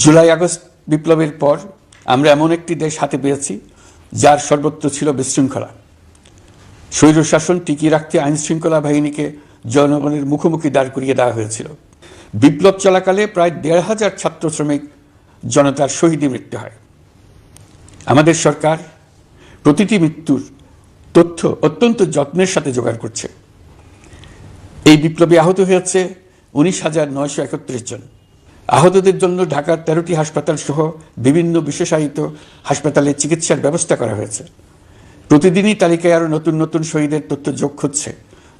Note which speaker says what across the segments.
Speaker 1: July August বিপ্লবের পর আমরা এমন একটি দেশ হাতে পেয়েছি, যার সর্বত্র ছিল বিশৃঙ্খলা। স্বৈরশাসন টিকিয়ে রাখতে আইন শৃঙ্খলা বাহিনীকে জনগণের মুখোমুখি দাঁড় করিয়ে দেওয়া হয়েছিল। বিপ্লব চলাকালে প্রায় দেড় হাজার ছাত্র শ্রমিক জনতার শহীদী মৃত্যু হয়। আমাদের সরকার প্রতিটি মৃত্যুর তথ্য অত্যন্ত যত্নের সাথে জোগাড় করছে। এই বিপ্লবে আহত হয়েছে উনিশ হাজার নয়শো একত্রিশ জন। আহতদের জন্য ঢাকার তেরোটি হাসপাতাল সহ বিভিন্ন বিশেষায়িত হাসপাতালে চিকিৎসার ব্যবস্থা করা হয়েছে। প্রতিদিনই তালিকায় আরও নতুন নতুন শহীদের তথ্য যোগ হচ্ছে,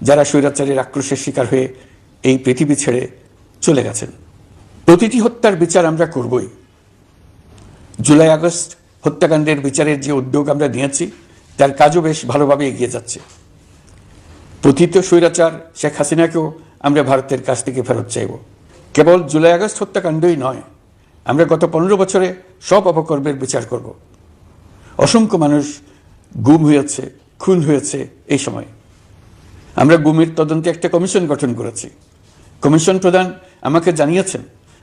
Speaker 1: যারা স্বৈরাচারের আক্রোশের শিকার হয়ে এই পৃথিবী ছেড়ে চলে গেছেন। প্রতিটি হত্যার বিচার আমরা করবই। জুলাই আগস্ট হত্যাকাণ্ডের বিচারের যে উদ্যোগ আমরা নিয়েছি, তার কাজও বেশ ভালোভাবে এগিয়ে যাচ্ছে। প্রথিত স্বৈরাচার শেখ হাসিনাকেও আমরা ভারতের কাছ থেকে ফেরত চাইব। কেবল জুলাই আগস্ট হত্যাকাণ্ডই নয়। আমরা গত পনেরো বছরে সব অপকর্মের বিচার করব। অসংখ্য মানুষ গুম হয়েছে, খুন হয়েছে এই সময়। আমরা গুমের তদন্তে একটা কমিশন গঠন করেছি। কমিশন প্রধান আমাকে জানিয়েছেন,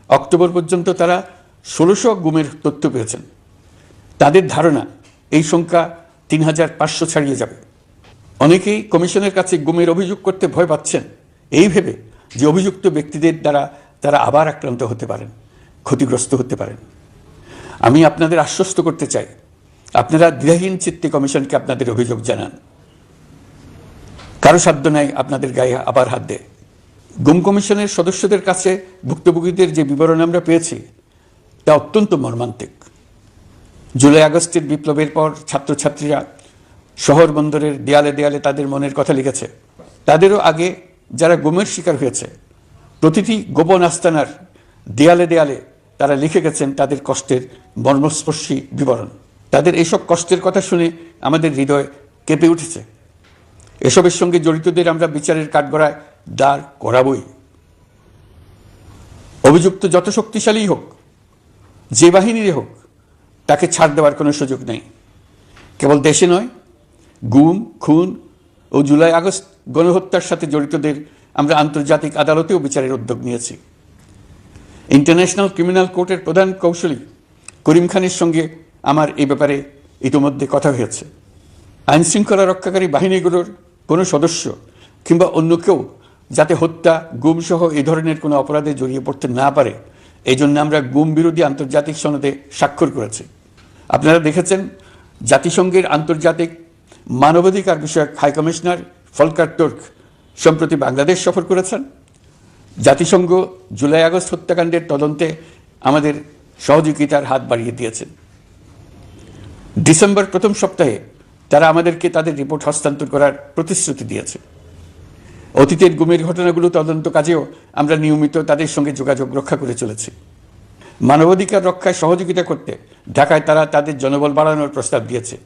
Speaker 1: অক্টোবর পর্যন্ত তারা ষোলোশো গুমের তথ্য পেয়েছেন। তাদের ধারণা, এই সংখ্যা তিন হাজার পাঁচশো ছাড়িয়ে যাবে। অনেকেই কমিশনের কাছে গুমের অভিযোগ করতে ভয় পাচ্ছেন। এই ভেবে যে অভিযুক্ত ব্যক্তিদের দ্বারা তারা আবার আক্রান্ত হতে পারেন, ক্ষতিগ্রস্ত হতে পারেন। আমি আপনাদের আশ্বস্ত করতে চাই, আপনারা দ্বিধাহীন চিত্তে কমিশনকে আপনাদের অভিযোগ জানান। কারও সাধ্য নাই আপনাদের গায়ে আবার হাত দেয়। গুম কমিশনের সদস্যদের কাছে ভুক্তভোগীদের যে বিবরণ আমরা পেয়েছি, তা অত্যন্ত মর্মান্তিক। জুলাই আগস্টের বিপ্লবের পর ছাত্রছাত্রীরা শহর বন্দরের দেয়ালে দেয়ালে তাদের মনের কথা লিখেছে। তাদেরও আগে যারা গুমের শিকার হয়েছে প্রতিটি গোপন আস্তানার দেয়ালে দেয়ালে তারা লিখে গেছেন তাদের কষ্টের মর্মস্পর্শী বিবরণ। তাদের এইসব কষ্টের কথা শুনে আমাদের হৃদয় কেঁপে উঠেছে। এসবের সঙ্গে জড়িতদের আমরা বিচারের কাঠগড়ায় দাঁড় করাবই। অভিযুক্ত যত শক্তিশালী হোক, যে বাহিনীর হোক, তাকে ছাড় দেওয়ার কোনো সুযোগ নেই। কেবল দেশে নয়, গুম, খুন ও জুলাই আগস্ট গণহত্যার সাথে জড়িতদের আমরা আন্তর্জাতিক আদালতেও বিচারের উদ্যোগ নিয়েছি। ইন্টারন্যাশনাল ক্রিমিনাল কোর্টের প্রধান কৌশলী করিম খানের সঙ্গে আমার এই ব্যাপারে ইতিমধ্যে কথা হয়েছে। আইন শৃঙ্খলা রক্ষাকারী বাহিনীগুলোর কোনো সদস্য কিংবা অন্য কেউ যাতে হত্যা গুম সহ এই ধরনের কোনো অপরাধে জড়িয়ে পড়তে না পারে এই জন্য আমরা গুম বিরোধী আন্তর্জাতিক সনদে স্বাক্ষর করেছি। আপনারা দেখেছেন, জাতিসংঘের আন্তর্জাতিক মানবাধিকার বিষয়ক হাইকমিশনার ফলকার তুর্ক সম্প্রতি বাংলাদেশ সফর করেছেন। জাতিসংঘ জুলাই আগস্ট হত্যাকাণ্ডের তদন্তে আমাদের সহযোগিতার হাত বাড়িয়ে দিয়েছেন। ডিসেম্বর প্রথম সপ্তাহে তারা আমাদেরকে তাদের রিপোর্ট হস্তান্তর করার প্রতিশ্রুতি দিয়েছে। অতীতের গুমের ঘটনাগুলো তদন্ত কাজেও আমরা নিয়মিত তাদের সঙ্গে যোগাযোগ রক্ষা করে চলেছি। মানবাধিকার রক্ষায় সহযোগিতা করতে ঢাকায় তারা তাদের জনবল বাড়ানোর প্রস্তাব দিয়েছে।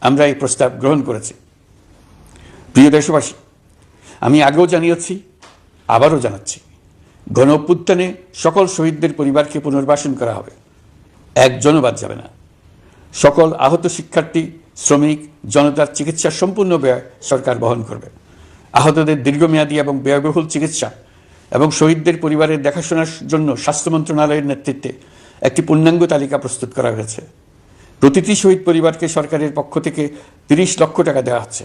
Speaker 1: আমরা এই প্রস্তাব গ্রহণ করেছি। প্রিয় দেশবাসী আমি আগেও জানিয়েছি, আবারও জানাচ্ছি। গণ অভ্যুত্থানে সকল শহীদদের পরিবারকে পুনর্বাসন করা হবে। একজনও বাদ যাবে না। সকল আহত শিক্ষার্থী, শ্রমিক, জনতার চিকিৎসার সম্পূর্ণ ব্যয় সরকার বহন করবে। আহতদের দীর্ঘমেয়াদী এবং ব্যয়বহুল চিকিৎসা এবং শহীদদের পরিবারের দেখাশোনার জন্য স্বাস্থ্য মন্ত্রণালয়ের নেতৃত্বে একটি পূর্ণাঙ্গ তালিকা প্রস্তুত করা হয়েছে। প্রতিটি শহীদ পরিবারকে সরকারের পক্ষ থেকে তিরিশ লক্ষ টাকা দেওয়া হচ্ছে।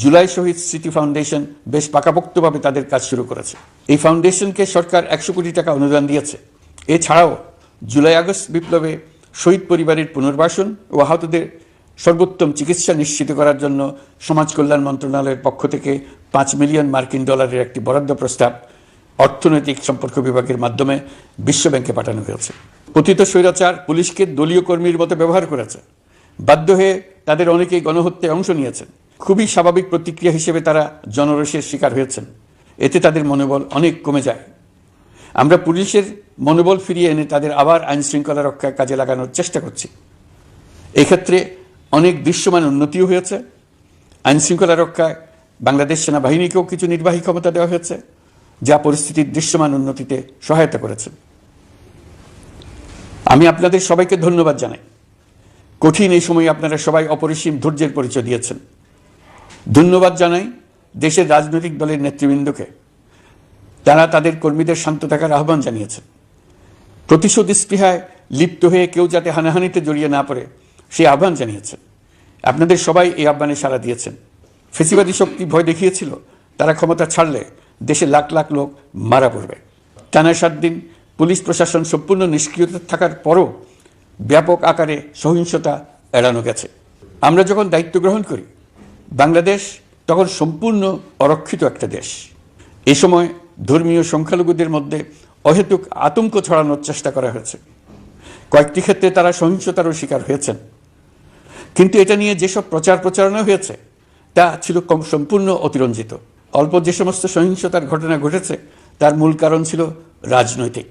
Speaker 1: জুলাই শহীদ স্মৃতি ফাউন্ডেশন বেশ পাকাপোক্তভাবে তাদের কাজ শুরু করেছে। এই ফাউন্ডেশনকে সরকার একশো কোটি টাকা অনুদান দিয়েছে। এছাড়াও জুলাই আগস্ট বিপ্লবে শহীদ পরিবারের পুনর্বাসন ও আহতদের সর্বোত্তম চিকিৎসা নিশ্চিত করার জন্য সমাজ কল্যাণ মন্ত্রণালয়ের পক্ষ থেকে পাঁচ মিলিয়ন মার্কিন ডলারের একটি বরাদ্দ প্রস্তাব অর্থনৈতিক সম্পর্ক বিভাগের মাধ্যমে বিশ্বব্যাংকে পাঠানো হয়েছে। কথিত স্বৈরাচার পুলিশকে দলীয় কর্মীর মতো ব্যবহার করেছে। বাধ্য হয়ে তাদের অনেকেই গণহত্যায় অংশ নিয়েছেন। খুবই স্বাভাবিক প্রতিক্রিয়া হিসেবে তারা জনরোষের শিকার হয়েছেন। এতে তাদের মনোবল অনেক কমে যায়। আমরা পুলিশের মনোবল ফিরিয়ে এনে তাদের আবার আইন শৃঙ্খলা রক্ষায় কাজে লাগানোর চেষ্টা করছি। এক্ষেত্রে অনেক দৃশ্যমান উন্নতিও হয়েছে। আইন শৃঙ্খলা রক্ষায় বাংলাদেশ সেনাবাহিনীকেও কিছু নির্বাহী ক্ষমতা দেওয়া হয়েছে, যা পরিস্থিতির দৃশ্যমান উন্নতিতে সহায়তা করেছে। আমি আপনাদের সবাইকে ধন্যবাদ জানাই। কঠিন এই সময়ে আপনারা সবাই অপরিসীম ধৈর্যের পরিচয় দিয়েছেন। ধন্যবাদ জানাই দেশের রাজনৈতিক দলের নেতৃবৃন্দকে। তারা তাদের কর্মীদের শান্ত থাকার আহ্বান জানিয়েছেন। প্রতিশোধ স্পৃহায় লিপ্ত হয়ে কেউ যাতে হানাহানিতে জড়িয়ে না পড়ে সেই আহ্বান জানিয়েছেন। আপনাদের সবাই এই আহ্বানে সাড়া দিয়েছেন। ফেসিবাদী শক্তি ভয় দেখিয়েছিল, তারা ক্ষমতা ছাড়লে দেশে লাখ লাখ লোক মারা পড়বে। টানা সাত দিন পুলিশ প্রশাসন সম্পূর্ণ নিষ্ক্রিয়তা থাকার পরও ব্যাপক আকারে সহিংসতা এড়ানো গেছে। আমরা যখন দায়িত্ব গ্রহণ করি বাংলাদেশ তখন সম্পূর্ণ অরক্ষিত একটা দেশ। এ সময় ধর্মীয় সংখ্যালঘুদের মধ্যে অহেতুক আতঙ্ক ছড়ানোর চেষ্টা করা হয়েছে। কয়েকটি ক্ষেত্রে তারা সহিংসতারও শিকার হয়েছেন। কিন্তু এটা নিয়ে যেসব প্রচার প্রচারণা হয়েছে, তা ছিল কম সম্পূর্ণ অতিরঞ্জিত। অল্প যে সমস্ত সহিংসতার ঘটনা ঘটেছে, তার মূল কারণ ছিল রাজনৈতিক।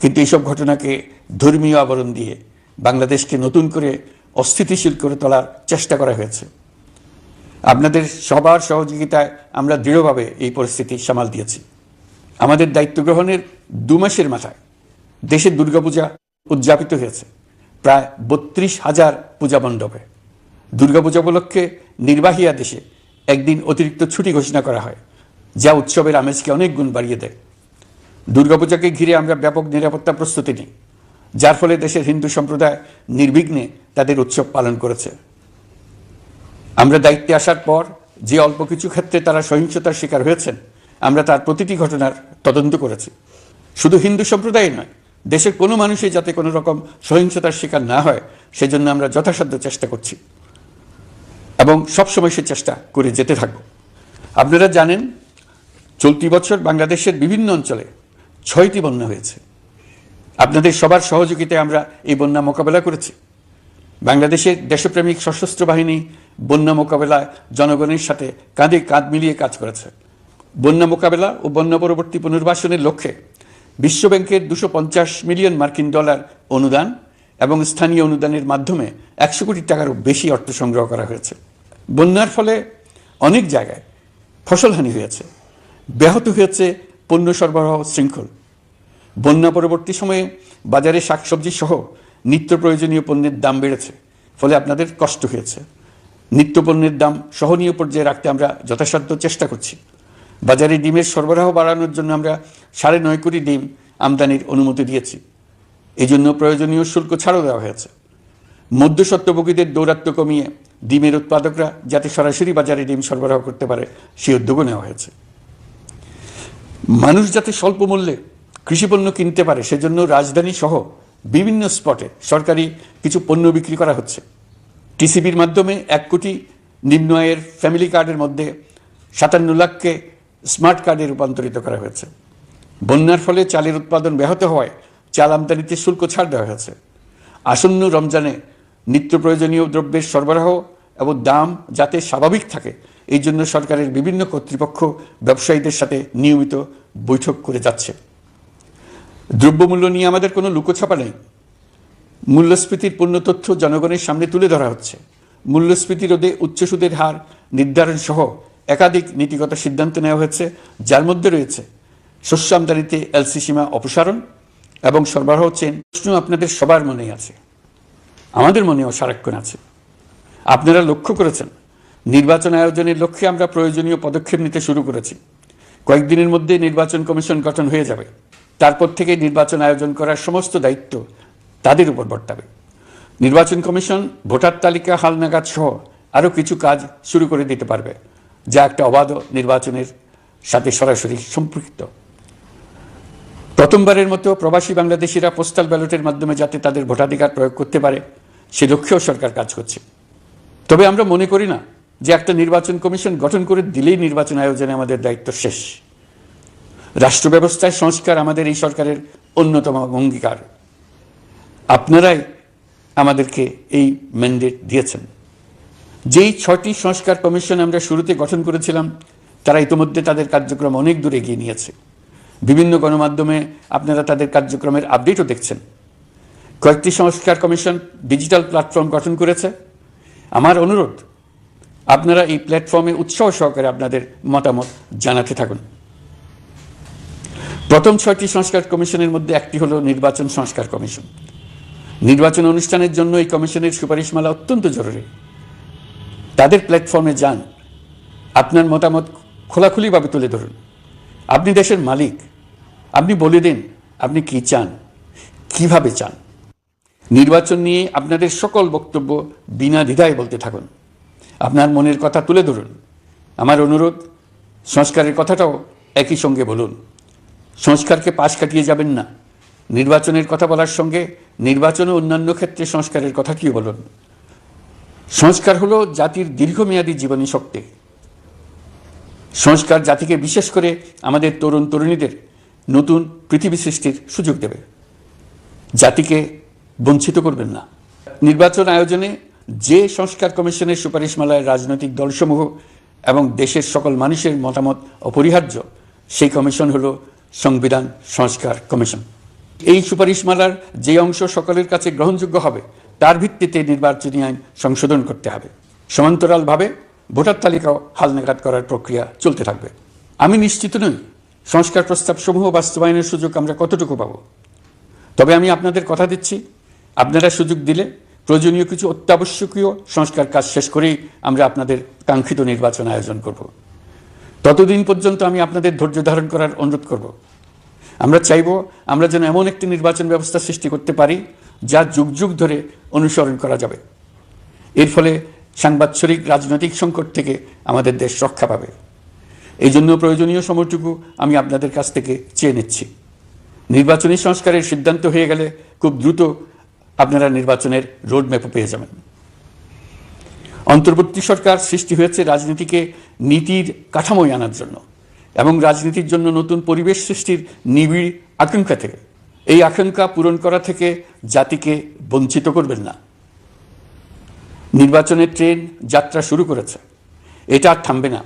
Speaker 1: কিন্তু এইসব ঘটনাকে ধর্মীয় আবরণ দিয়ে বাংলাদেশকে নতুন করে অস্থিতিশীল করে তোলার চেষ্টা করা হয়েছে। আপনাদের সবার সহযোগিতায় আমরা দৃঢ়ভাবে এই পরিস্থিতি সামাল দিয়েছি। আমাদের দায়িত্ব গ্রহণের দু মাসের মাথায় দেশের দুর্গাপূজা উদযাপিত হয়েছে। প্রায় বত্রিশ হাজার পূজা মণ্ডপে। দুর্গাপূজা উপলক্ষে নির্বাহী আদেশে একদিন অতিরিক্ত ছুটি ঘোষণা করা হয়, যা উৎসবের আমেজকে অনেক গুণ বাড়িয়ে দেয়। দুর্গাপূজাকে ঘিরে আমরা ব্যাপক নিরাপত্তা প্রস্তুতি নিই, যার ফলে দেশের হিন্দু সম্প্রদায় নির্বিঘ্নে তাদের উৎসব পালন করেছে। আমরা দায়িত্বে আসার পর যে অল্প কিছু ক্ষেত্রে তারা সহিংসতার শিকার হয়েছেন, আমরা তার প্রতিটি ঘটনার তদন্ত করেছি। শুধু হিন্দু সম্প্রদায় নয়, দেশের কোনো মানুষই যাতে কোনো রকম সহিংসতার শিকার না হয়, সেজন্য আমরা যথাসাধ্য চেষ্টা করছি এবং সবসময় সে চেষ্টা করে যেতে থাকব। আপনারা জানেন, চলতি বছর বাংলাদেশের বিভিন্ন অঞ্চলে ছয়টি বন্যা হয়েছে। আপনাদের সবার সহযোগিতায় আমরা এই বন্যা মোকাবেলা করেছি। বাংলাদেশের দেশপ্রেমিক সশস্ত্র বাহিনী বন্যা মোকাবেলায় জনগণের সাথে কাঁধে কাঁধ মিলিয়ে কাজ করেছে। বন্যা মোকাবেলা ও বন্যা পরবর্তী পুনর্বাসনের লক্ষ্যে বিশ্বব্যাংকের দুশো পঞ্চাশ মিলিয়ন মার্কিন ডলার অনুদান এবং স্থানীয় অনুদানের মাধ্যমে একশো কোটি টাকারও বেশি অর্থ সংগ্রহ করা হয়েছে। বন্যার ফলে অনেক জায়গায় ফসলহানি হয়েছে। ব্যাহত হয়েছে পণ্য সরবরাহ শৃঙ্খল। বন্যা পরবর্তী সময়ে বাজারে শাকসবজি সহ নিত্য প্রয়োজনীয় পণ্যের দাম বেড়েছে, ফলে আপনাদের কষ্ট হয়েছে। নিত্য পণ্যের দাম সহনীয় পর্যায়ে রাখতে আমরা যথাসাধ্য চেষ্টা করছি। বাজারে ডিমের সরবরাহ বাড়ানোর জন্য আমরা সাড়ে নয় কোটি ডিম আমদানির অনুমতি দিয়েছি। এই জন্য প্রয়োজনীয় শুল্ক ছাড়ও দেওয়া হয়েছে। মধ্যস্বত্বভোগীদের দৌরাত্ম্য কমিয়ে ডিমের উৎপাদকরা যাতে সরাসরি বাজারে ডিম সরবরাহ করতে পারে সেই উদ্যোগও নেওয়া হয়েছে। মানুষ যাতে স্বল্প মূল্যে কৃষিপণ্য কিনতে পারে, সেজন্য রাজধানী সহ বিভিন্ন স্পটে সরকারি কিছু পণ্য বিক্রি করা হচ্ছে। টিসিবির মাধ্যমে এক কোটি নিম্ন আয়ের ফ্যামিলি কার্ডের মধ্যে সাতান্ন লাখকে স্মার্ট কার্ডে রূপান্তরিত করা হয়েছে। বন্যার ফলে চালের উৎপাদন ব্যাহত হওয়ায় চাল আমদানিতে শুল্ক ছাড় দেওয়া হয়েছে। আসন্ন রমজানে নিত্য প্রয়োজনীয় দ্রব্যের সরবরাহ এবং দাম যাতে স্বাভাবিক থাকে, এই জন্য সরকারের বিভিন্ন কর্তৃপক্ষ ব্যবসায়ীদের সাথে নিয়মিত বৈঠক করে যাচ্ছে। দ্রব্যমূল্য নিয়ে আমাদের কোনো লুকোছাপা নেই। মূল্যস্ফীতির পূর্ণ তথ্য জনগণের সামনে তুলে ধরা হচ্ছে। মূল্যস্ফীতি রোধে উচ্চ সুদের হার নির্ধারণ সহ একাধিক নীতিগত সিদ্ধান্ত নেওয়া হয়েছে, যার মধ্যে রয়েছে শস্য আমদানিতে এলসি সীমা অপসারণ এবং সরবরাহ চেন। প্রশ্ন আপনাদের সবার মনেই আছে। আমাদের মনেও সারাক্ষণ আছে। আপনারা লক্ষ্য করেছেন, নির্বাচন আয়োজনের লক্ষ্যে আমরা প্রয়োজনীয় পদক্ষেপ নিতে শুরু করেছি। কয়েকদিনের মধ্যে নির্বাচন কমিশন গঠন হয়ে যাবে। তারপর থেকে নির্বাচন আয়োজন করার সমস্ত দায়িত্ব তাদের উপর বর্তাবে। নির্বাচন কমিশন ভোটার তালিকা হালনাগাদ সহ আরও কিছু কাজ শুরু করে দিতে পারবে, যা একটা অবাধ নির্বাচনের সাথে সরাসরি সম্পৃক্ত। প্রথমবারের মতো প্রবাসী বাংলাদেশিরা পোস্টাল ব্যালটের মাধ্যমে যাতে তাদের ভোটাধিকার প্রয়োগ করতে পারে, সে লক্ষ্যেও সরকার কাজ করছে। তবে আমরা মনে করি না যে একটা নির্বাচন কমিশন গঠন করে দিলেই নির্বাচন আয়োজনে আমাদের দায়িত্ব শেষ। রাষ্ট্র ব্যবস্থায় সংস্কার আমাদের এই সরকারের অন্যতম অঙ্গীকার। আপনারাই আমাদেরকে এই ম্যান্ডেট দিয়েছেন। যেই ছটি সংস্কার কমিশন আমরা শুরুতে গঠন করেছিলাম, তারা ইতিমধ্যে তাদের কার্যক্রম অনেক দূর এগিয়ে নিয়েছে। বিভিন্ন গণমাধ্যমে আপনারা তাদের কার্যক্রমের আপডেটও দেখছেন। কয়েকটি সংস্কার কমিশন ডিজিটাল প্ল্যাটফর্ম গঠন করেছে। আমার অনুরোধ, আপনারা এই প্ল্যাটফর্মে উৎসাহ সহকারে আপনাদের মতামত জানাতে থাকুন। প্রথম ছয়টি সংস্কার কমিশনের মধ্যে একটি হলো নির্বাচন সংস্কার কমিশন। নির্বাচন অনুষ্ঠানের জন্য এই কমিশনের সুপারিশমালা অত্যন্ত জরুরি। তাদের প্ল্যাটফর্মে যান। আপনার মতামত খোলাখুলিভাবে তুলে ধরুন। আপনি দেশের মালিক। আপনি বলে দিন, আপনি কি চান? কীভাবে চান? নির্বাচন নিয়ে আপনাদের সকল বক্তব্য বিনা দ্বিধায় বলতে থাকুন। আপনার মনের কথা তুলে ধরুন। আমার অনুরোধ, সংস্কারের কথাটাও একই সঙ্গে বলুন। সংস্কারকে পাশ কাটিয়ে যাবেন না। নির্বাচনের কথা বলার সঙ্গে নির্বাচন অন্যান্য ক্ষেত্রে সংস্কারের কথা কি বলুন? সংস্কার হলো জাতির দীর্ঘমেয়াদী জীবনী শক্তি। সংস্কার জাতিকে বিশেষ করে আমাদের তরুণ তরুণীদের নতুন পৃথিবী সৃষ্টির সুযোগ দেবে। জাতিকে বঞ্চিত করবেন না। নির্বাচন আয়োজনে যে সংস্কার কমিশনের সুপারিশমালায় রাজনৈতিক দলসমূহ এবং দেশের সকল মানুষের মতামত অপরিহার্য, সেই কমিশন হলো সংবিধান সংস্কার কমিশন। এই সুপারিশমালার যে অংশ সকলের কাছে গ্রহণযোগ্য হবে, তার ভিত্তিতে নির্বাচনী আইন সংশোধন করতে হবে। সমান্তরালভাবে ভোটার তালিকাও হালনাগাদ করার প্রক্রিয়া চলতে থাকবে। আমি নিশ্চিত নই সংস্কার প্রস্তাবসমূহ বাস্তবায়নের সুযোগ আমরা কতটুকু পাব। তবে আমি আপনাদের কথা দিচ্ছি, আপনারা সুযোগ দিলে প্রয়োজনীয় কিছু অত্যাবশ্যকীয় সংস্কার কাজ শেষ করেই আমরা আপনাদের কাঙ্ক্ষিত নির্বাচন আয়োজন করব। ততদিন পর্যন্ত আমি আপনাদের ধৈর্য ধারণ করার অনুরোধ করব। আমরা চাইব আমরা যেন এমন একটি নির্বাচন ব্যবস্থা সৃষ্টি করতে পারি যা যুগ যুগ ধরে অনুসরণ করা যাবে। এর ফলে সাংবাৎসরিক রাজনৈতিক সংকট থেকে আমাদের দেশ রক্ষা পাবে। এই জন্য প্রয়োজনীয় সময়টুকু আমি আপনাদের কাছ থেকে চেয়ে নিচ্ছি। নির্বাচনী সংস্কারের সিদ্ধান্ত হয়ে গেলে খুব দ্রুত আপনারা নির্বাচনের রোডম্যাপও পেয়ে যাবেন। অন্তর্বর্তী সরকার সৃষ্টি হয়েছে রাজনীতিকে নীতির কাঠামোয় আনার জন্য। এবং রাজনীতির জন্য নতুন পরিবেশ সৃষ্টির নিবিড় আকাঙ্ক্ষা থেকে। এই আকাঙ্ক্ষা পূরণ করা থেকে জাতিকে বঞ্চিত করবেন না। নির্বাচনের ট্রেন যাত্রা শুরু করেছে। এটা আর থামবে না।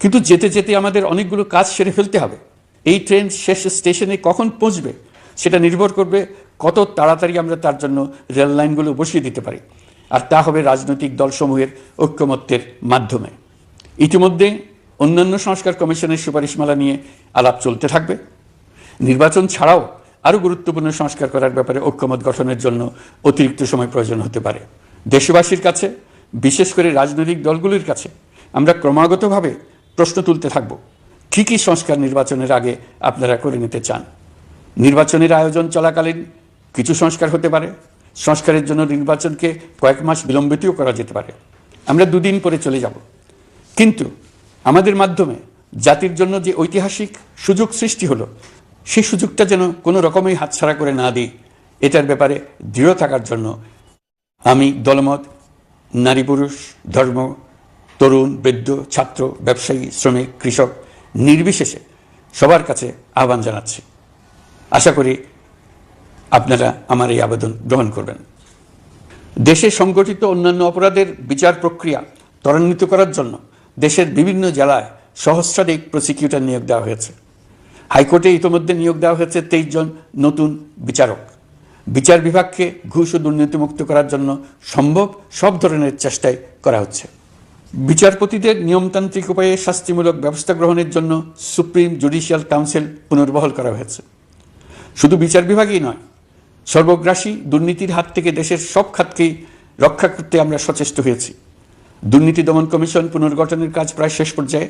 Speaker 1: কিন্তু যেতে যেতে আমাদের অনেকগুলো কাজ সেরে ফেলতে হবে। এই ট্রেন শেষ স্টেশনে কখন পৌঁছবে সেটা নির্ভর করবে কত তাড়াতাড়ি আমরা তার জন্য রেল লাইনগুলো বসিয়ে দিতে পারি। আর তা হবে রাজনৈতিক দলসমূহের ঐক্যমত্যের মাধ্যমে। ইতিমধ্যে অন্যান্য সংস্কার কমিশনের সুপারিশমালা নিয়ে আলাপ চলতে থাকবে। নির্বাচন ছাড়াও আরও গুরুত্বপূর্ণ সংস্কার করার ব্যাপারে ঐক্যমত গঠনের জন্য অতিরিক্ত সময় প্রয়োজন হতে পারে। দেশবাসীর কাছে, বিশেষ করে রাজনৈতিক দলগুলির কাছে, আমরা ক্রমাগতভাবে প্রশ্ন তুলতে থাকব, কী কী সংস্কার নির্বাচনের আগে আপনারা করে নিতে চান? নির্বাচনের আয়োজন চলাকালীন কিছু সংস্কার হতে পারে। সংস্কারের জন্য নির্বাচনকে কয়েক মাস বিলম্বিতও করা যেতে পারে। আমরা দুদিন পরে চলে যাব। কিন্তু আমাদের মাধ্যমে জাতির জন্য যে ঐতিহাসিক সুযোগ সৃষ্টি হলো সেই সুযোগটা যেন কোনো রকমই হাতছাড়া করে না দিই, এটার ব্যাপারে দৃঢ় থাকার জন্য আমি দলমত, নারী পুরুষ, ধর্ম, তরুণ, বৃদ্ধ, ছাত্র, ব্যবসায়ী, শ্রমিক, কৃষক নির্বিশেষে সবার কাছে আহ্বান জানাচ্ছি। আশা করি আপনারা আমার এই আবেদন গ্রহণ করবেন। দেশে সংগঠিত অন্যান্য অপরাধের বিচার প্রক্রিয়া ত্বরান্বিত করার জন্য দেশের বিভিন্ন জেলায় সহস্রাধিক প্রসিকিউটর নিয়োগ দেওয়া হয়েছে। হাইকোর্টে ইতোমধ্যে নিয়োগ দেওয়া হয়েছে তেইশ জন নতুন বিচারক। বিচার বিভাগকে ঘুষ ও দুর্নীতিমুক্ত করার জন্য সম্ভব সব ধরনের চেষ্টাই করা হচ্ছে। বিচারপতিদের নিয়মতান্ত্রিক উপায়ে শাস্তিমূলক ব্যবস্থা গ্রহণের জন্য সুপ্রিম জুডিশিয়াল কাউন্সিল পুনর্বহল করা হয়েছে। শুধু বিচার বিভাগই নয়, সর্বগ্রাসী দুর্নীতির হাত থেকে দেশের সব খাতকেই রক্ষা করতে আমরা সচেষ্ট হয়েছি। দুর্নীতি দমন কমিশন পুনর্গঠনের কাজ প্রায় শেষ পর্যায়ে।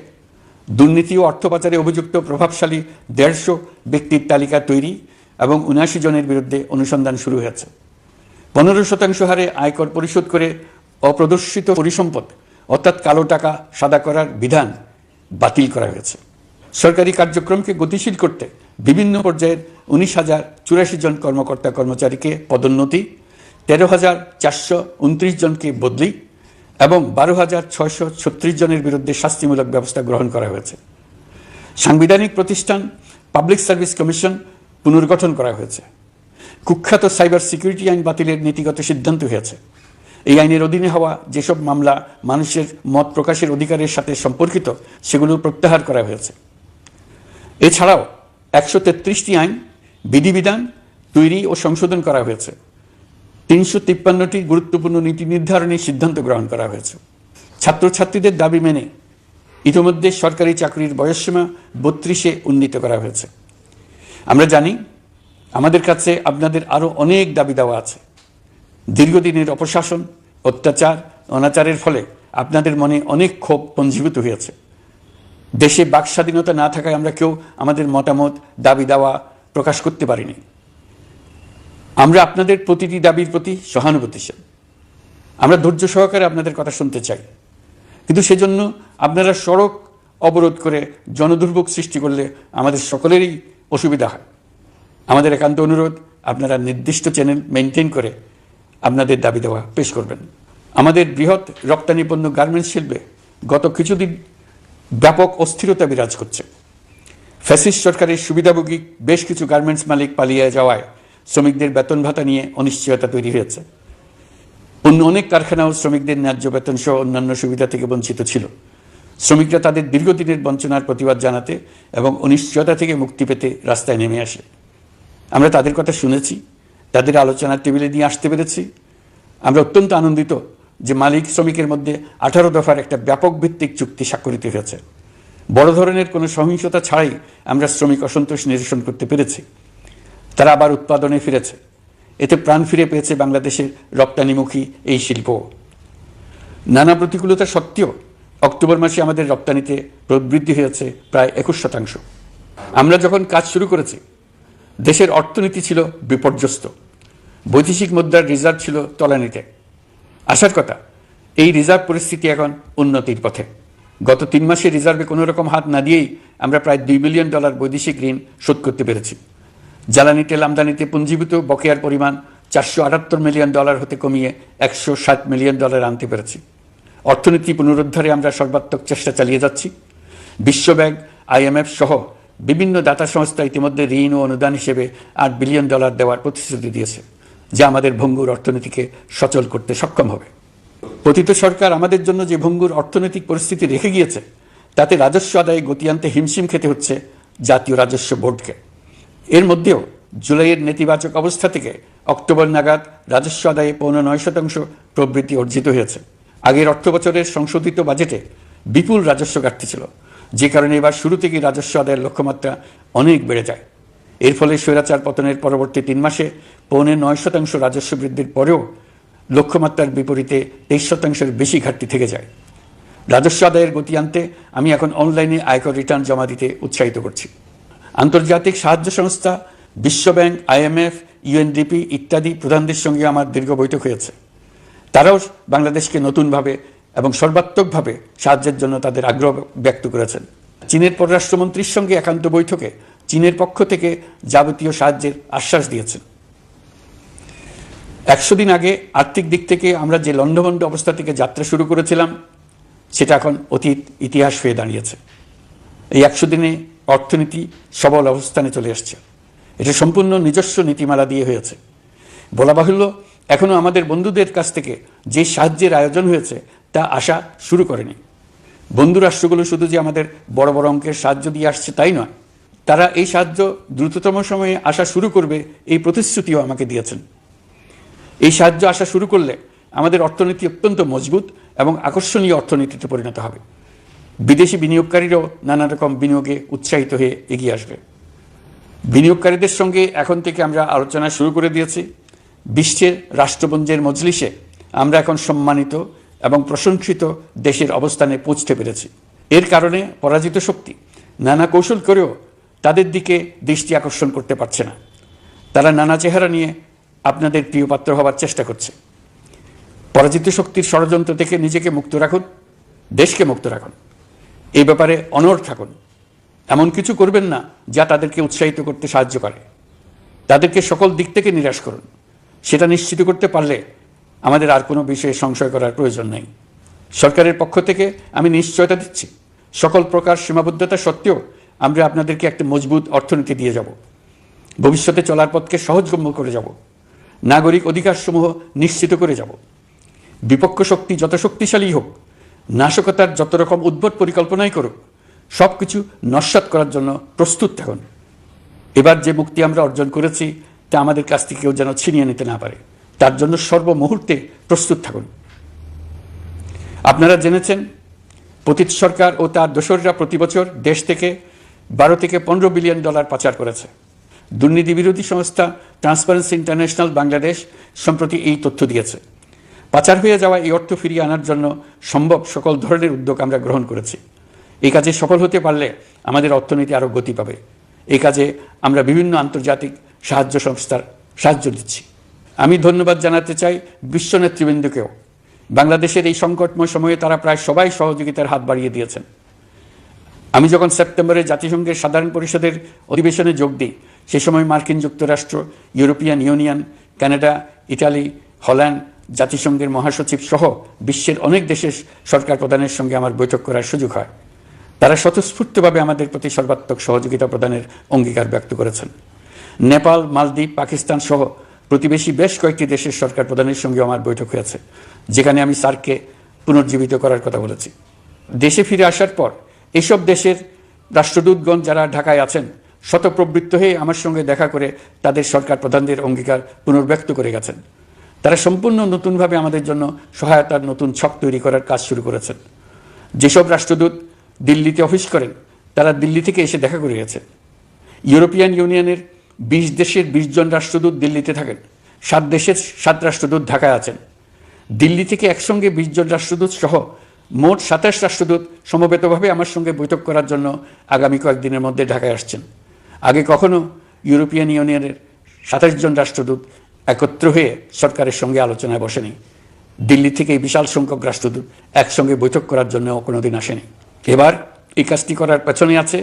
Speaker 1: দুর্নীতি ও অর্থ পাচারে অভিযুক্ত প্রভাবশালী দেড়শো ব্যক্তির তালিকা তৈরি এবং উনআশি জনের বিরুদ্ধে অনুসন্ধান শুরু হয়েছে। পনেরো শতাংশ হারে আয়কর পরিশোধ করে অপ্রদর্শিত পরিসম্পদ, অর্থাৎ কালো টাকা সাদা করার বিধান বাতিল করা হয়েছে। সরকারি কার্যক্রমকে গতিশীল করতে বিভিন্ন পর্যায়ের উনিশ হাজার চুরাশি জন কর্মকর্তা কর্মচারীকে পদোন্নতি, তেরো হাজার চারশো উনত্রিশ জনকে বদলি এবং বারো হাজার ছয়শো ছত্রিশ জনের বিরুদ্ধে শাস্তিমূলক ব্যবস্থা গ্রহণ করা হয়েছে। সাংবিধানিক প্রতিষ্ঠান, পাবলিক সার্ভিস কমিশন পুনর্গঠন করা হয়েছে। কুখ্যাত সাইবার সিকিউরিটি আইন বাতিলের নীতিগত সিদ্ধান্ত হয়েছে। এই আইনের অধীনে হওয়া যেসব মামলা মানুষের মত প্রকাশের অধিকারের সাথে সম্পর্কিত, সেগুলো প্রত্যাহার করা হয়েছে। এছাড়াও একশো তেত্রিশটি আইন, বিধিবিধান তৈরি ও সংশোধন করা হয়েছে। তিনশো তিপ্পান্নটি গুরুত্বপূর্ণ নীতি নির্ধারণী সিদ্ধান্ত গ্রহণ করা হয়েছে। ছাত্রছাত্রীদের দাবি মেনে ইতিমধ্যে সরকারি চাকরির বয়সসীমা বত্রিশে উন্নীত করা হয়েছে। আমরা জানি, আমাদের কাছে আপনাদের আরও অনেক দাবি দেওয়া আছে। দীর্ঘদিনের অপশাসন, অত্যাচার, অনাচারের ফলে আপনাদের মনে অনেক ক্ষোভ পঞ্জীভূত হয়েছে। দেশে বাক স্বাধীনতা না থাকায় আমরা কেউ আমাদের মতামত, দাবি দেওয়া প্রকাশ করতে পারিনি। আমরা আপনাদের প্রতিটি দাবির প্রতি সহানুভূতিশীল। আমরা ধৈর্য সহকারে আপনাদের কথা শুনতে চাই। কিন্তু সেজন্য আপনারা সড়ক অবরোধ করে জনদুর্ভোগ সৃষ্টি করলে আমাদের সকলেরই অসুবিধা হয়। আমাদের একান্ত অনুরোধ, আপনারা নির্দিষ্ট চ্যানেল মেনটেন করে আপনাদের দাবি দেওয়া পেশ করবেন। আমাদের বৃহৎ রপ্তানি পণ্য গার্মেন্টস শিল্পে গত কিছুদিন ব্যাপক অস্থিরতা বিরাজ করছে। ফ্যাসিস্ট সরকারের সুবিধাভোগী বেশ কিছু গার্মেন্টস মালিক পালিয়ে যাওয়ায় শ্রমিকদের বেতন ভাতা নিয়ে অনিশ্চয়তা তৈরি হয়েছে। অন্য অনেক কারখানাও শ্রমিকদের ন্যায্য বেতন সহ অন্যান্য সুবিধা থেকে বঞ্চিত ছিল। শ্রমিকরা তাদের দীর্ঘদিনের বঞ্চনার প্রতিবাদ জানাতে এবং অনিশ্চয়তা থেকে মুক্তি পেতে রাস্তায় নেমে আসে। আমরা তাদের কথা শুনেছি, তাদের আলোচনার টেবিলে নিয়ে আসতে পেরেছি। আমরা অত্যন্ত আনন্দিত যে মালিক শ্রমিকের মধ্যে আঠারো দফার একটা ব্যাপক ভিত্তিক চুক্তি স্বাক্ষরিত হয়েছে। বড় ধরনের কোনো সহিংসতা ছাড়াই আমরা শ্রমিক অসন্তোষ নিরসন করতে পেরেছি। তারা আবার উৎপাদনে ফিরেছে। এতে প্রাণ ফিরে পেয়েছে বাংলাদেশের রপ্তানিমুখী এই শিল্প। নানা প্রতিকূলতা সত্ত্বেও অক্টোবর মাসে আমাদের রপ্তানিতে প্রবৃদ্ধি হয়েছে প্রায় একুশ শতাংশ। আমরা যখন কাজ শুরু করেছি, দেশের অর্থনীতি ছিল বিপর্যস্ত। বৈদেশিক মুদ্রার রিজার্ভ ছিল তলানিতে। আসার কথা, এই রিজার্ভ পরিস্থিতি এখন উন্নতির পথে। গত তিন মাসে রিজার্ভে কোনো রকম হাত না দিয়েই আমরা প্রায় দুই বিলিয়ন ডলার বৈদেশিক ঋণ শোধ করতে পেরেছি। জ্বালানি তেল আমদানিতে পুঞ্জীভূত বকেয়ার পরিমাণ চারশো আটাত্তর মিলিয়ন ডলার হতে কমিয়ে একশো ষাট মিলিয়ন ডলার আনতে পেরেছি। অর্থনীতি পুনরুদ্ধারে আমরা সর্বাত্মক চেষ্টা চালিয়ে যাচ্ছি। বিশ্বব্যাংক আইএমএফ সহ বিভিন্ন দাতা সংস্থা ইতিমধ্যে ঋণ ও অনুদান হিসেবে আট বিলিয়ন ডলার দেওয়ার প্রতিশ্রুতি দিয়েছে, যা আমাদের ভঙ্গুর অর্থনীতিকে সচল করতে সক্ষম হবে। পতিত সরকার আমাদের জন্য যে ভঙ্গুর অর্থনৈতিক পরিস্থিতি রেখে গিয়েছে, তাতে রাজস্ব আদায়ে গতি আনতে হিমশিম খেতে হচ্ছে জাতীয় রাজস্ব বোর্ডকে। এর মধ্যেও জুলাইয়ের নেতিবাচক অবস্থা থেকে অক্টোবর নাগাদ রাজস্ব আদায়ে পৌনে নয় শতাংশ প্রবৃদ্ধি অর্জিত হয়েছে। আগের অর্থ বছরের সংশোধিত বাজেটে বিপুল রাজস্ব ঘাটতি ছিল। যে কারণে এবার শুরু থেকেই রাজস্ব আদায়ের লক্ষ্যমাত্রা অনেক বেড়ে যায়। এর ফলে স্বৈরাচার পতনের পরবর্তী তিন মাসে পৌনে নয় শতাংশ রাজস্ব বৃদ্ধির পরেও লক্ষ্যমাত্রার বিপরীতে তেইশ শতাংশের বেশি ঘাটতি থেকে যায়। রাজস্ব আদায়ের গতি আনতে আমি এখন অনলাইনে আয়কর রিটার্ন জমা দিতে উৎসাহিত করছি। আন্তর্জাতিক সাহায্য সংস্থা বিশ্বব্যাংক আইএমএফ ইউএনডিপি ইত্যাদি প্রধানদের সঙ্গে আমার দীর্ঘ বৈঠক হয়েছে। তারাও বাংলাদেশকে নতুনভাবে এবং সর্বাত্মকভাবে সাহায্যের জন্য তাদের আগ্রহ ব্যক্ত করেছেন। চীনের পররাষ্ট্রমন্ত্রীর সঙ্গে একান্ত বৈঠকে চীনের পক্ষ থেকে যাবতীয় সাহায্যের আশ্বাস দিয়েছেন। একশো দিন আগে আর্থিক দিক থেকে আমরা যে লণ্ডভণ্ড অবস্থা থেকে যাত্রা শুরু করেছিলাম, সেটা এখন অতীত ইতিহাস হয়ে দাঁড়িয়েছে। এই একশো দিনে অর্থনীতি সবল অবস্থানে চলে আসছে এটা সম্পূর্ণ নিজস্ব নীতিমালা দিয়ে হয়েছে। বলা বাহুল্য এখনও আমাদের বন্ধুদের কাছ থেকে যে সাহায্যের আয়োজন হয়েছে, তা আসা শুরু করেনি। বন্ধু রাষ্ট্রগুলো শুধু যে আমাদের বড় বড় অঙ্কের সাহায্য দিয়ে আসছে তাই নয়, তারা এই সাহায্য দ্রুততম সময়ে আসা শুরু করবে এই প্রতিশ্রুতিও আমাকে দিয়েছেন। এই সাহায্য আসা শুরু করলে আমাদের অর্থনীতি অত্যন্ত মজবুত এবং আকর্ষণীয় অর্থনীতিতে পরিণত হবে। বিদেশি বিনিয়োগকারীরাও নানা রকম বিনিয়োগে উৎসাহিত হয়ে এগিয়ে আসবে। বিনিয়োগকারীদের সঙ্গে এখন থেকে আমরা আলোচনা শুরু করে দিয়েছি। বিশ্বের রাষ্ট্রপুঞ্জের মজলিসে আমরা এখন সম্মানিত এবং প্রশংসিত দেশের অবস্থানে পৌঁছতে পেরেছি। এর কারণে পরাজিত শক্তি নানা কৌশল করেও তাদের দিকে দৃষ্টি আকর্ষণ করতে পারছে না। তারা নানা চেহারা নিয়ে আপনাদের প্রিয় পাত্র হবার চেষ্টা করছে। পরাজিত শক্তির ষড়যন্ত্র থেকে নিজেকে মুক্ত রাখুন, দেশকে মুক্ত রাখুন। এই ব্যাপারে অনড় থাকুন। এমন কিছু করবেন না যা তাদেরকে উৎসাহিত করতে সাহায্য করে। তাদেরকে সকল দিক থেকে নিরাশ করুন। সেটা নিশ্চিত করতে পারলে আমাদের আর কোনো বিষয়ে সংশয় করার প্রয়োজন নেই। সরকারের পক্ষ থেকে আমি নিশ্চয়তা দিচ্ছি। সকল প্রকার সীমাবদ্ধতা সত্ত্বেও আমরা আপনাদেরকে একটা মজবুত অর্থনীতি দিয়ে যাব। ভবিষ্যতে চলার পথকে সহজগম্য করে যাব। নাগরিক অধিকারসমূহ নিশ্চিত করে যাব। বিপক্ষ শক্তি যত শক্তিশালী হোক নাশকতার যত রকম উদ্ভট পরিকল্পনাই করুক সব কিছু নস্বাত করার জন্য প্রস্তুত থাকুন। এবার যে মুক্তি আমরা অর্জন করেছি, তা আমাদের কাছ থেকে কেউ যেন ছিনিয়ে নিতে না পারে। তার জন্য সর্বমুহূর্তে প্রস্তুত থাকুন। আপনারা জেনেছেন, পতিত সরকার ও তার দোসররা প্রতি বছর দেশ থেকে বারো থেকে পনেরো বিলিয়ন ডলার পাচার করেছে। দুর্নীতি বিরোধী সংস্থা ট্রান্সপারেন্সি ইন্টারন্যাশনাল বাংলাদেশ সম্প্রতি এই তথ্য দিয়েছে। পাচার হয়ে যাওয়া এই অর্থ ফিরিয়ে আনার জন্য সম্ভব সকল ধরনের উদ্যোগ আমরা গ্রহণ করেছি। এই কাজে সফল হতে পারলে আমাদের অর্থনীতি আরও গতি পাবে। এই কাজে আমরা বিভিন্ন আন্তর্জাতিক সাহায্য সংস্থার সাহায্য দিচ্ছি আমি ধন্যবাদ জানাতে চাই বিশ্ব নেতৃবৃন্দকেও বাংলাদেশের এই সংকটময় সময়ে তারা প্রায় সবাই সহযোগিতার হাত বাড়িয়ে দিয়েছেন। আমি যখন সেপ্টেম্বরে জাতিসংঘের সাধারণ পরিষদের অধিবেশনে যোগ দিই, সে সময় মার্কিন যুক্তরাষ্ট্র, European Union, Canada, Italy, Holland জাতিসংঘের মহাসচিব সহ বিশ্বের অনেক দেশের সরকার প্রধানের সঙ্গে আমার বৈঠক করার সুযোগ হয়। তারা স্বতঃস্ফূর্তভাবে আমাদের প্রতি সর্বাত্মক সহযোগিতা প্রদানের অঙ্গীকার ব্যক্ত করেছেন। নেপাল, মালদ্বীপ, পাকিস্তান সহ প্রতিবেশী বেশ কয়েকটি দেশের সরকার প্রধানের সঙ্গে আমার বৈঠক হয়েছে, যেখানে আমি সার্ককে পুনর্জীবিত করার কথা বলেছি। দেশে ফিরে আসার পর এসব দেশের রাষ্ট্রদূতগণ যারা ঢাকায় আছেন, শতপ্রবৃত্ত হয়ে আমার সঙ্গে দেখা করে তাদের সরকার প্রধানদের অঙ্গীকার পুনর্ব্যক্ত করে গেছেন। তারা সম্পূর্ণ নতুনভাবে আমাদের জন্য সহায়তার নতুন ছক তৈরি করার কাজ শুরু করেছেন। যেসব রাষ্ট্রদূত দিল্লিতে অফিস করেন, তারা দিল্লি থেকে এসে দেখা করে গেছে ইউরোপিয়ান ইউনিয়নের বিশ দেশের বিশ জন রাষ্ট্রদূত দিল্লিতে থাকেন। সাত দেশের সাত রাষ্ট্রদূত ঢাকায় আছেন। দিল্লি থেকে একসঙ্গে বিশ জন রাষ্ট্রদূত সহ মোট সাতাশ রাষ্ট্রদূত সমবেতভাবে আমার সঙ্গে বৈঠক করার জন্য আগামী কয়েকদিনের মধ্যে ঢাকায় আসছেন। আগে কখনো ইউরোপিয়ান ইউনিয়নের সাতাশ জন রাষ্ট্রদূত একত্র হয়ে সরকারের সঙ্গে আলোচনায় বসেনি। দিল্লি থেকে বিশাল সংখ্যক রাষ্ট্রদূত একসঙ্গে বৈঠক করার জন্য কোনোদিন আসেনি। এবার এই কাজটি করার পেছনে আছে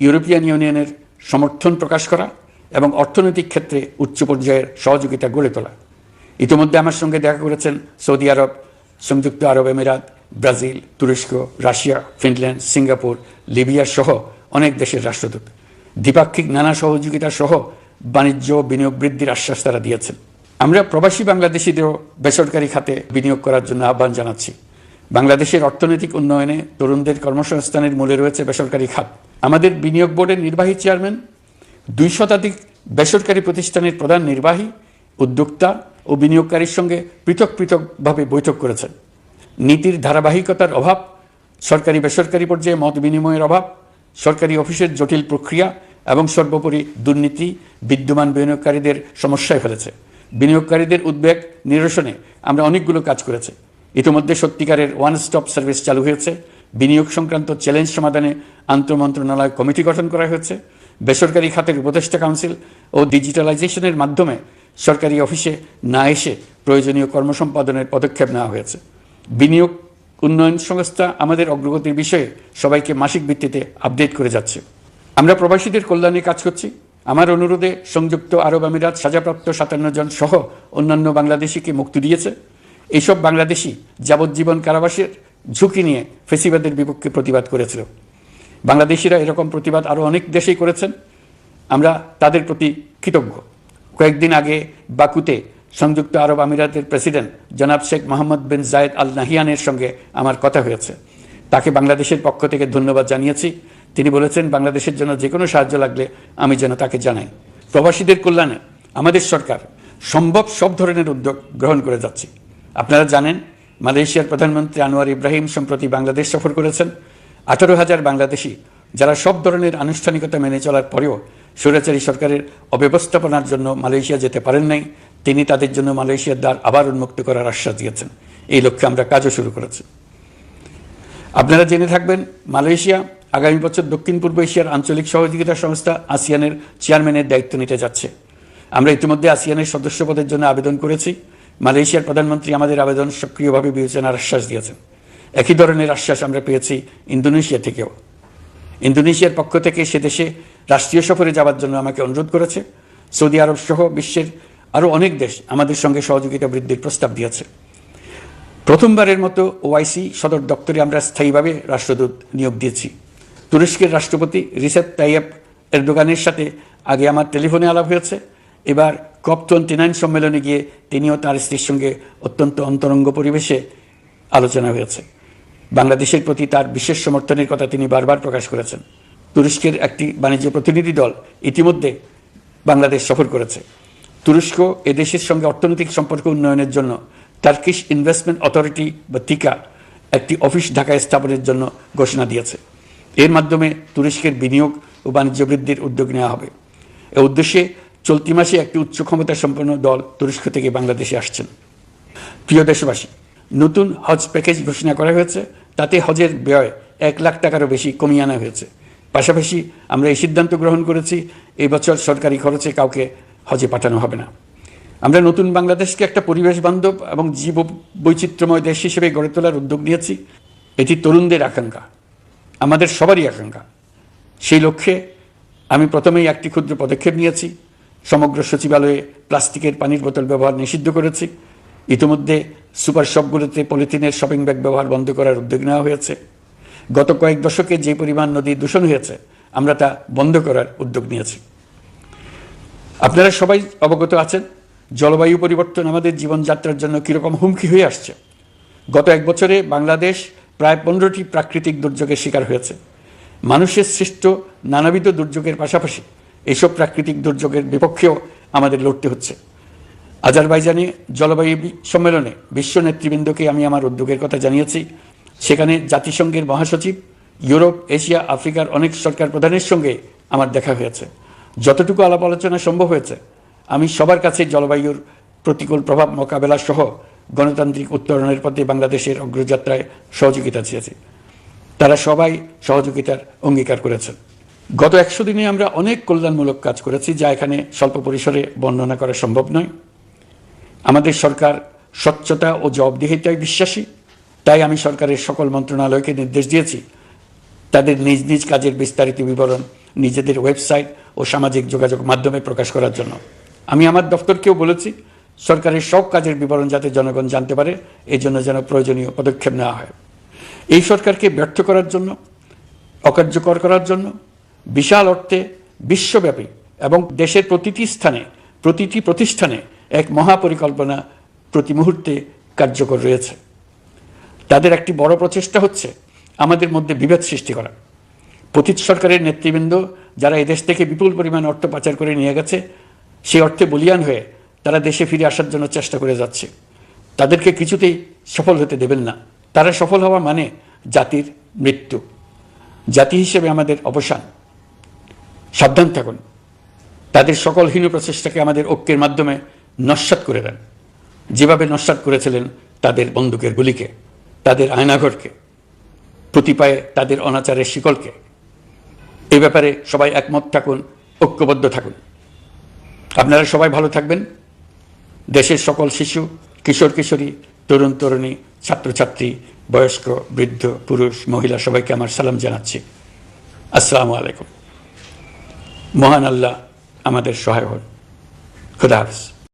Speaker 1: ইউরোপিয়ান ইউনিয়নের সমর্থন প্রকাশ করা এবং অর্থনৈতিক ক্ষেত্রে উচ্চ পর্যায়ের সহযোগিতা গড়ে তোলা। ইতিমধ্যে আমার সঙ্গে দেখা করেছেন সৌদি আরব, সংযুক্ত আরব এমিরাত ব্রাজিল, তুরস্ক, রাশিয়া, ফিনল্যান্ড, সিঙ্গাপুর, লিবিয়া সহ অনেক দেশের রাষ্ট্রদূত। দ্বিপাক্ষিক নানা সহযোগিতা সহ বাণিজ্য, বিনিয়োগ বৃদ্ধির আশ্বাস তারা দিয়েছেন। আমরা প্রবাসী বাংলাদেশিদেরও বেসরকারি খাতে বিনিয়োগ করার জন্য আহ্বান জানাচ্ছি। বাংলাদেশের অর্থনৈতিক উন্নয়নে তরুণদের কর্মসংস্থানের মূলে রয়েছে বেসরকারি খাত। আমাদের বিনিয়োগ বোর্ডের নির্বাহী চেয়ারম্যান, দুই শতাধিক বেসরকারি প্রতিষ্ঠানের প্রধান নির্বাহী, উদ্যোক্তা ও বিনিয়োগকারীর সঙ্গে পৃথক পৃথকভাবে বৈঠক করেছেন। নীতির ধারাবাহিকতার অভাব সরকারি বেসরকারি পর্যায়ে মত বিনিময়ের অভাব, সরকারি অফিসের জটিল প্রক্রিয়া এবং সর্বোপরি দুর্নীতি, বিদ্যমান বিনিয়োগকারীদের সমস্যায় ফেলেছে। বিনিয়োগকারীদের উদ্বেগ নিরসনে আমরা অনেকগুলো কাজ করেছি। ইতিমধ্যে সত্যিকারের ওয়ান স্টপ সার্ভিস চালু হয়েছে। বিনিয়োগ সংক্রান্ত চ্যালেঞ্জ সমাধানে আন্তঃমন্ত্রণালয় কমিটি গঠন করা হয়েছে। বেসরকারি খাতের উপদেষ্টা কাউন্সিল ও ডিজিটালাইজেশনের মাধ্যমে সরকারি অফিসে না এসে প্রয়োজনীয় কর্মসম্পাদনের পদক্ষেপ নেওয়া হয়েছে। বিনিয়োগ উন্নয়ন সংস্থা আমাদের অগ্রগতির বিষয়ে সবাইকে মাসিক ভিত্তিতে আপডেট করে যাচ্ছে। আমরা প্রবাসীদের কল্যাণে কাজ করছি। আমার অনুরোধে সংযুক্ত আরব আমিরাত সাজাপ্রাপ্ত সাতান্ন জন সহ অন্যান্য বাংলাদেশিকে মুক্তি দিয়েছে। এইসব বাংলাদেশি যাবজ্জীবন কারাবাসের ঝুঁকি নিয়ে ফেসিবাদের বিপক্ষে প্রতিবাদ করেছিল। বাংলাদেশিরা এরকম প্রতিবাদ আরও অনেক দেশেই করেছেন। আমরা তাদের প্রতি কৃতজ্ঞ। কয়েকদিন আগে বাকুতে সংযুক্ত আরব আমিরাতের প্রেসিডেন্ট জনাব শেখ মোহাম্মদ বিন জায়েদ আল নাহিয়ানের সঙ্গে আমার কথা হয়েছে। তাকে বাংলাদেশের পক্ষ থেকে ধন্যবাদ জানিয়েছি। তিনি বলেছেন, বাংলাদেশের জন্য যে কোনো সাহায্য লাগলে আমি যেন তাকে জানাই। প্রবাসীদের কল্যাণে আমাদের সরকার সম্ভব সব ধরনের উদ্যোগ গ্রহণ করে যাচ্ছে। আপনারা জানেন, মালয়েশিয়ার প্রধানমন্ত্রী আনোয়ার ইব্রাহিম সম্প্রতি বাংলাদেশ সফর করেছেন। আঠারো হাজার বাংলাদেশি যারা সব ধরনের আনুষ্ঠানিকতা মেনে চলার পরেও স্বৈরাচারী সরকারের অব্যবস্থাপনার জন্য মালয়েশিয়া যেতে পারেন নাই, তিনি তাদের জন্য মালয়েশিয়ার দ্বার আবার উন্মুক্ত করার আশ্বাস দিয়েছেন। এই লক্ষ্যে আমরা কাজও শুরু করেছি। আপনারা জেনে থাকবেন, মালয়েশিয়া আগামী বছর দক্ষিণ পূর্ব এশিয়ার আঞ্চলিক সহযোগিতা সংস্থা আসিয়ানের চেয়ারম্যানের দায়িত্ব নিতে যাচ্ছে। আমরা ইতিমধ্যে আসিয়ানের সদস্য পদের জন্য আবেদন করেছি। মালয়েশিয়ার প্রধানমন্ত্রী আমাদের আবেদন সক্রিয়ভাবে বিবেচনার আশ্বাস দিয়েছেন। একই ধরনের আশ্বাস আমরা পেয়েছি ইন্দোনেশিয়া থেকেও। ইন্দোনেশিয়ার পক্ষ থেকে সে দেশে রাষ্ট্রীয় সফরে যাওয়ার জন্য আমাকে অনুরোধ করেছে। সৌদি আরব সহ বিশ্বের আরও অনেক দেশ আমাদের সঙ্গে সহযোগিতা বৃদ্ধির প্রস্তাব দিয়েছে। প্রথমবারের মতো ওআইসি সদর দপ্তরে আমরা স্থায়ীভাবে রাষ্ট্রদূত নিয়োগ দিয়েছি। তুরস্কের রাষ্ট্রপতি রিসেপ তাইয়েব এরদোগানের সাথে আগে আমার টেলিফোনে আলাপ হয়েছে। এবার কপ টোয়েন্টি নাইন সম্মেলনে গিয়ে তিনিও তার স্ত্রীর সঙ্গে অত্যন্ত অন্তরঙ্গ পরিবেশে আলোচনা হয়েছে। বাংলাদেশের প্রতি তার বিশেষ সমর্থনের কথা তিনি বারবার প্রকাশ করেছেন। তুরস্কের একটি বাণিজ্য প্রতিনিধি দল ইতিমধ্যে বাংলাদেশ সফর করেছে। তুরস্ক এ দেশের সঙ্গে অর্থনৈতিক সম্পর্ক উন্নয়নের জন্য টার্কিশ ইনভেস্টমেন্ট অথরিটি বা টিকা, একটি অফিস ঢাকায় স্থাপনের জন্য ঘোষণা দিয়েছে। এর মাধ্যমে তুরস্কের বিনিয়োগ ও বাণিজ্য বৃদ্ধির উদ্যোগ নেওয়া হবে। এ উদ্দেশ্যে চলতি মাসে একটি উচ্চ ক্ষমতা সম্পন্ন দল তুরস্ক থেকে বাংলাদেশে আসছেন। প্রিয় দেশবাসী, নতুন হজ প্যাকেজ ঘোষণা করা হয়েছে। তাতে হজের ব্যয় এক লাখ টাকারও বেশি কমিয়ে আনা হয়েছে। পাশাপাশি আমরা এই সিদ্ধান্ত গ্রহণ করেছি, এই বছর সরকারি খরচে কাউকে হজে পাঠানো হবে না। আমরা নতুন বাংলাদেশকে একটা পরিবেশ বান্ধব এবং জীব বৈচিত্র্যময় দেশ হিসেবে গড়ে তোলার উদ্যোগ নিয়েছি। এটি তরুণদের আকাঙ্ক্ষা। আমাদের সবারই আকাঙ্ক্ষা। সেই লক্ষ্যে আমি প্রথমেই একটি ক্ষুদ্র পদক্ষেপ নিয়েছি। সমগ্র সচিবালয়ে প্লাস্টিকের পানির বোতল ব্যবহার নিষিদ্ধ করেছি। ইতিমধ্যে সুপার শপগুলোতে পলিথিনের শপিং ব্যাগ ব্যবহার বন্ধ করার উদ্যোগ নেওয়া হয়েছে। গত কয়েক দশকে যে পরিমাণ নদী দূষণ হয়েছে, আমরা তা বন্ধ করার উদ্যোগ নিয়েছি। আপনারা সবাই অবগত আছেন, জলবায়ু পরিবর্তন আমাদের জীবনযাত্রার জন্য কীরকম হুমকি হয়ে আসছে। গত এক বছরে বাংলাদেশ প্রায় পনেরোটি প্রাকৃতিক দুর্যোগের শিকার হয়েছে। মানুষের সৃষ্ট নানাবিধ দুর্যোগের পাশাপাশি এইসব প্রাকৃতিক দুর্যোগের বিপক্ষেও আমাদের লড়তে হচ্ছে। আজারবাইজানে জলবায়ু সম্মেলনে বিশ্ব নেতৃবৃন্দকে আমি আমার উদ্যোগের কথা জানিয়েছি। সেখানে জাতিসংঘের মহাসচিব, ইউরোপ, এশিয়া, আফ্রিকার অনেক সরকার প্রধানের সঙ্গে আমার দেখা হয়েছে। যতটুকু আলাপ আলোচনা সম্ভব হয়েছে, আমি সবার কাছে জলবায়ুর প্রতিকূল প্রভাব মোকাবেলা সহ গণতান্ত্রিক উত্তরণের পথে বাংলাদেশের অগ্রযাত্রায় সহযোগিতা চেয়েছে। তারা সবাই সহযোগিতার অঙ্গীকার করেছেন। গত একশো দিনে আমরা অনেক কল্যাণমূলক কাজ করেছি যা এখানে স্বল্প পরিসরে বর্ণনা করা সম্ভব নয়। আমাদের সরকার স্বচ্ছতা ও জবাবদিহিতায় বিশ্বাসী। তাই আমি সরকারের সকল মন্ত্রণালয়কে নির্দেশ দিয়েছি। তাদের নিজ নিজ কাজের বিস্তারিত বিবরণ নিজেদের ওয়েবসাইট ও সামাজিক যোগাযোগ মাধ্যমে প্রকাশ করার জন্য। আমি আমার দপ্তরকেও বলেছি সরকারের সব কাজের বিবরণ যাতে জনগণ জানতে পারে, এই জন্য যেন প্রয়োজনীয় পদক্ষেপ নেওয়া হয়। এই সরকারকে ব্যর্থ করার জন্য, অকার্যকর করার জন্য, বিশাল অর্থে বিশ্বব্যাপী এবং দেশের প্রতিটি স্থানে, প্রতিটি প্রতিষ্ঠানে এক মহাপরিকল্পনা প্রতি মুহূর্তে কার্যকর রয়েছে। তাদের একটি বড় প্রচেষ্টা হচ্ছে আমাদের মধ্যে বিভেদ সৃষ্টি করা। পতিত সরকারের নেতৃবৃন্দ যারা এদেশ থেকে বিপুল পরিমাণ অর্থ পাচার করে নিয়ে গেছে, সেই অর্থে বলিয়ান হয়ে তারা দেশে ফিরে আসার জন্য চেষ্টা করে যাচ্ছে। তাদেরকে কিছুতেই সফল হতে দেবেন না। তারা সফল হওয়া মানে জাতির মৃত্যু। জাতি হিসেবে আমাদের অবসান। সাবধান থাকুন। তাদের সকল হীন প্রচেষ্টাকে আমাদের ঐক্যের মাধ্যমে নস্বাত করে দেন। যেভাবে নস্বাত করেছিলেন তাদের বন্দুকের গুলিকে, তাদের আয়নাঘরকে প্রতিপায়ে তাদের অনাচারের শিকলকে। এ ব্যাপারে সবাই একমত থাকুন, ঐক্যবদ্ধ থাকুন। আপনারা সবাই ভালো থাকবেন। দেশের সকল শিশু, কিশোর, কিশোরী, তরুণ, তরুণী, ছাত্রছাত্রী, বয়স্ক, বৃদ্ধ, পুরুষ, মহিলা সবাইকে আমার সালাম জানাচ্ছি। আসসালামু আলাইকুম। মহান আল্লাহ আমাদের সহায় হন। খুদা হাফিজ।